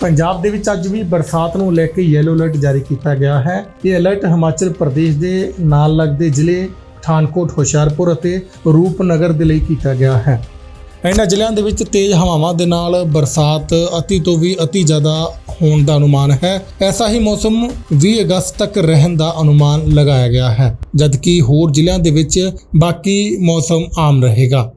ਪੰਜਾਬ ਦੇ ਵਿੱਚ ਅੱਜ ਵੀ ਬਰਸਾਤ ਨੂੰ ਲੈ ਕੇ ਯੈਲੋ ਅਲਰਟ ਜਾਰੀ ਕੀਤਾ ਗਿਆ ਹੈ। ਇਹ ਅਲਰਟ ਹਿਮਾਚਲ ਪ੍ਰਦੇਸ਼ ਦੇ ਨਾਲ ਲੱਗਦੇ ਜ਼ਿਲ੍ਹੇ ਪਠਾਨਕੋਟ ਹੁਸ਼ਿਆਰਪੁਰ ਅਤੇ ਰੂਪਨਗਰ ਦੇ ਲਈ ਕੀਤਾ ਗਿਆ ਹੈ। ਇਹਨਾਂ ਜ਼ਿਲ੍ਹਿਆਂ ਦੇ ਵਿੱਚ ਤੇਜ਼ ਹਵਾਵਾਂ ਦੇ ਨਾਲ ਬਰਸਾਤ ਅਤੀ ਤੋਂ ਵੀ ਅਤੀ ਜ਼ਿਆਦਾ ਹੋਣ ਦਾ ਅਨੁਮਾਨ ਹੈ। ਐਸਾ ਹੀ ਮੌਸਮ 20 ਅਗਸਤ ਤੱਕ ਰਹਿਣ ਦਾ ਅਨੁਮਾਨ ਲਗਾਇਆ ਗਿਆ ਹੈ। ਜਦਕਿ ਹੋਰ ਜ਼ਿਲ੍ਹਿਆਂ ਦੇ ਵਿੱਚ ਬਾਕੀ ਮੌਸਮ ਆਮ ਰਹੇਗਾ।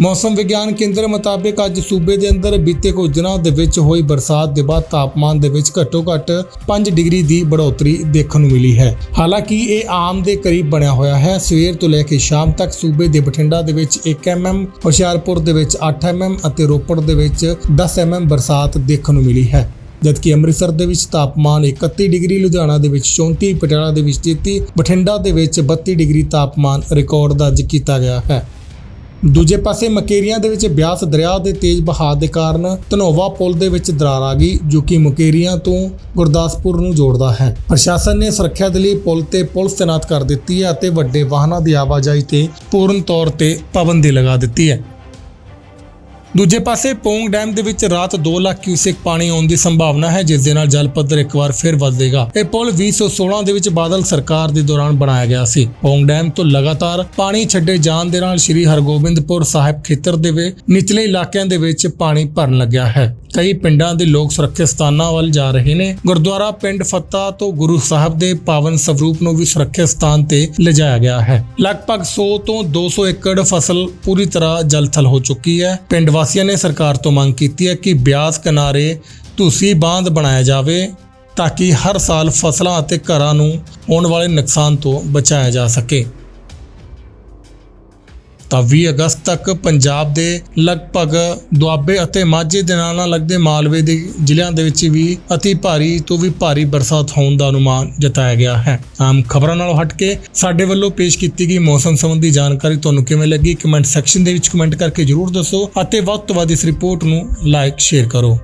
ਮੌਸਮ ਵਿਗਿਆਨ ਕੇਂਦਰ ਮੁਤਾਬਿਕ ਅੱਜ ਸੂਬੇ ਦੇ ਅੰਦਰ ਬੀਤੇ ਕੁਝ ਦਿਨਾਂ ਦੇ ਵਿੱਚ ਹੋਈ ਬਰਸਾਤ ਦੇ ਬਾਅਦ ਤਾਪਮਾਨ ਦੇ ਵਿੱਚ ਘੱਟੋ-ਘੱਟ 5 ਡਿਗਰੀ ਦੀ ਬੜੋਤਰੀ ਦੇਖਣ ਨੂੰ ਮਿਲੀ ਹੈ। ਹਾਲਾਂਕਿ ਇਹ ਆਮ ਦੇ ਕਰੀਬ ਬਣਿਆ ਹੋਇਆ ਹੈ। ਸਵੇਰ ਤੋਂ ਲੈ ਕੇ ਸ਼ਾਮ ਤੱਕ ਸੂਬੇ ਦੇ ਬਠਿੰਡਾ ਦੇ ਵਿੱਚ 1 mm ਹੁਸ਼ਿਆਰਪੁਰ ਦੇ ਵਿੱਚ 8 mm ਅਤੇ ਰੋਪੜ ਦੇ ਵਿੱਚ 10 mm ਬਰਸਾਤ ਦੇਖਣ ਨੂੰ ਮਿਲੀ ਹੈ। ਜਦਕਿ ਅੰਮ੍ਰਿਤਸਰ ਦੇ ਵਿੱਚ ਤਾਪਮਾਨ 31 ਡਿਗਰੀ, ਲੁਧਿਆਣਾ ਦੇ ਵਿੱਚ 34 ਪਟਿਆਲਾ ਦੇ ਵਿੱਚ 33 ਬਠਿੰਡਾ ਦੇ ਵਿੱਚ 32 ਡਿਗਰੀ ਤਾਪਮਾਨ ਰਿਕਾਰਡ ਦਰਜ ਕੀਤਾ ਗਿਆ ਹੈ। ਦੂਜੇ ਪਾਸੇ ਮਕੇਰੀਆਂ ਦੇ ਵਿੱਚ ਬਿਆਸ ਦਰਿਆ ਦੇ ਤੇਜ਼ ਬਹਾਅ ਦੇ ਕਾਰਨ ਧਨੋਵਾ ਪੁਲ ਦੇ ਵਿੱਚ ਦਰਾਰ ਆ ਗਈ, ਜੋ ਕਿ ਮਕੇਰੀਆਂ ਤੋਂ ਗੁਰਦਾਸਪੁਰ ਨੂੰ ਜੋੜਦਾ ਹੈ। ਪ੍ਰਸ਼ਾਸਨ ਨੇ ਸੁਰੱਖਿਆ ਦੇ ਲਈ ਪੁਲ ਤੇ ਪੁਲਿਸ ਤੈਨਾਤ ਕਰ ਦਿੱਤੀ ਹੈ ਅਤੇ ਵੱਡੇ ਵਾਹਨਾਂ ਦੀ ਆਵਾਜਾਈ ਤੇ ਪੂਰਨ ਤੌਰ ਤੇ ਪਾਬੰਦੀ ਲਗਾ ਦਿੱਤੀ ਹੈ। ਦੂਜੇ ਪਾਸੇ ਪੋਂਗ ਡੈਮ ਦੇ ਵਿੱਚ ਰਾਤ 2 ਲੱਖ ਕਿਊਸੈਕ ਪਾਣੀ ਆਉਣ ਦੀ ਸੰਭਾਵਨਾ ਹੈ, ਜਿਸ ਦੇ ਨਾਲ ਜਲ ਪੱਧਰ ਇੱਕ ਵਾਰ ਫਿਰ ਵਧੇਗਾ ਇਹ ਪੁਲ 2016 ਦੇ ਵਿੱਚ ਬਾਦਲ ਸਰਕਾਰ ਦੇ ਦੌਰਾਨ ਬਣਾਇਆ ਗਿਆ ਸੀ। ਪੋਂਗ ਡੈਮ ਤੋਂ ਲਗਾਤਾਰ ਪਾਣੀ ਛੱਡੇ ਜਾਣ ਦੇ ਨਾਲ ਸ੍ਰੀ ਹਰਗੋਬਿੰਦਪੁਰ ਸਾਹਿਬ ਖੇਤਰ ਦੇ ਵੇ ਨਿਚਲੇ ਇਲਾਕਿਆਂ ਦੇ ਵਿੱਚ ਪਾਣੀ ਭਰਨ ਲੱਗਿਆ ਹੈ। ਕਈ ਪਿੰਡਾਂ ਦੇ ਲੋਕ ਸੁਰੱਖਿਅਤ ਸਥਾਨਾਂ ਵੱਲ ਜਾ ਰਹੇ ਨੇ। ਗੁਰਦੁਆਰਾ ਪਿੰਡ ਫੱਤਾ ਤੋਂ ਗੁਰੂ ਸਾਹਿਬ ਦੇ ਪਾਵਨ ਸਰੂਪ ਨੂੰ ਵੀ ਸੁਰੱਖਿਅਤ ਸਥਾਨ ਤੇ ਲਿਜਾਇਆ ਗਿਆ ਹੈ। ਲਗਭਗ 100 ਤੋਂ 200 ਏਕੜ ਫਸਲ ਪੂਰੀ ਤਰ੍ਹਾਂ ਜਲਥਲ ਹੋ ਚੁੱਕੀ ਹੈ। ਪਿੰਡ ਵਾਸੀਆਂ ਨੇ ਸਰਕਾਰ ਤੋਂ ਮੰਗ ਕੀਤੀ ਹੈ ਕਿ ਬਿਆਸ ਕਿਨਾਰੇ ਤੁਸੀਂ ਬਾਂਧ ਬਣਾਇਆ ਜਾਵੇ ਤਾਂ ਕਿ ਹਰ ਸਾਲ ਫਸਲਾਂ ਅਤੇ ਘਰਾਂ ਨੂੰ ਹੋਣ ਵਾਲੇ ਨੁਕਸਾਨ ਤੋਂ ਬਚਾਇਆ ਜਾ ਸਕੇ। ਤਾਂ 20 ਅਗਸਤ ਤੱਕ ਪੰਜਾਬ ਦੇ ਲਗਭਗ ਦੁਆਬੇ ਅਤੇ ਮਾਝੇ ਦੇ ਨਾਲ ਨਾਲ ਲੱਗਦੇ ਮਾਲਵੇ ਦੇ ਜ਼ਿਲ੍ਹਿਆਂ ਦੇ ਵਿੱਚ ਵੀ ਅਤੀ ਭਾਰੀ ਤੋਂ ਵੀ ਭਾਰੀ ਬਰਸਾਤ ਹੋਣ ਦਾ ਅਨੁਮਾਨ ਜਤਾਇਆ ਗਿਆ ਹੈ। ਆਮ ਖਬਰਾਂ ਨਾਲੋਂ ਹਟ ਕੇ ਸਾਡੇ ਵੱਲੋਂ ਪੇਸ਼ ਕੀਤੀ ਗਈ ਮੌਸਮ ਸੰਬੰਧੀ ਜਾਣਕਾਰੀ ਤੁਹਾਨੂੰ ਕਿਵੇਂ ਲੱਗੀ? ਕਮੈਂਟ ਸੈਕਸ਼ਨ ਦੇ ਵਿੱਚ ਕਮੈਂਟ ਕਰਕੇ ਜਰੂਰ ਦੱਸੋ ਅਤੇ ਵੱਧ ਤੋਂ ਵੱਧ ਇਸ ਰਿਪੋਰਟ ਨੂੰ ਲਾਈਕ, ਸ਼ੇਅਰ ਕਰੋ।